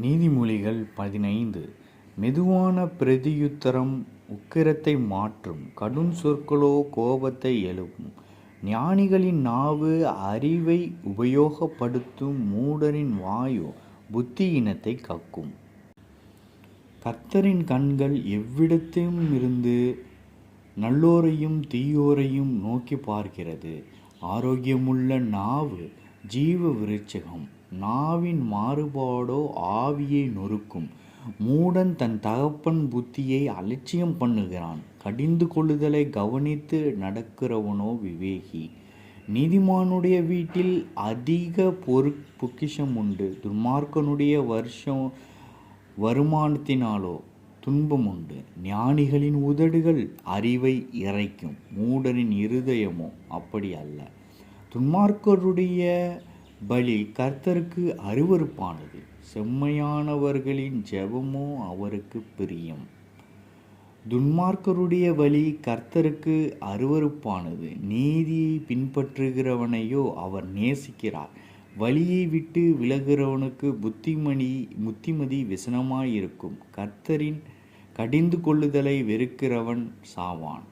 நீதிமொழிகள் பதினைந்து. மெதுவான பிரதியுத்தரம் உக்கிரத்தை மாற்றும் கடும் சொற்களோ கோபத்தை எழுப்பும். ஞானிகளின் நாவு அறிவை உபயோகப்படுத்தும் மூடரின் வாயு புத்தி இனத்தை கக்கும். கர்த்தரின் கண்கள் எவ்விடத்தையும் இருந்து நல்லோரையும் தீயோரையும் நோக்கி பார்க்கிறது. ஆரோக்கியமுள்ள நாவு ஜீவ விருட்சகம் நாவின் மாறுபாடோ ஆவியை நொறுக்கும். மூடன் தன் தகப்பன் புத்தியை அலட்சியம் பண்ணுகிறான். கடிந்து கொள்ளுதலை கவனித்து நடக்கிறவனோ விவேகி. நீதிமானுடைய வீட்டில் அதிக பொறு பொக்கிஷம் உண்டு. துன்மார்க்கனுடைய வருஷம் வருமானத்தினாலோ துன்பம் உண்டு. ஞானிகளின் உதடுகள் அறிவை இறைக்கும். மூடனின் இருதயமோ அப்படி அல்ல. துன்மார்க்கருடைய பலி கர்த்தருக்கு அருவருப்பானது. செம்மையானவர்களின் ஜெபமோ அவருக்கு பிரியம். துன்மார்க்கருடைய வழி கர்த்தருக்கு அருவருப்பானது. நீதியை பின்பற்றுகிறவனையோ அவர் நேசிக்கிறார். வழியை விட்டு விலகிறவனுக்கு புத்திமணி புத்திமதி விசனமாயிருக்கும். கர்த்தரின் கடிந்து கொள்ளுதலை வெறுக்கிறவன் சாவான்.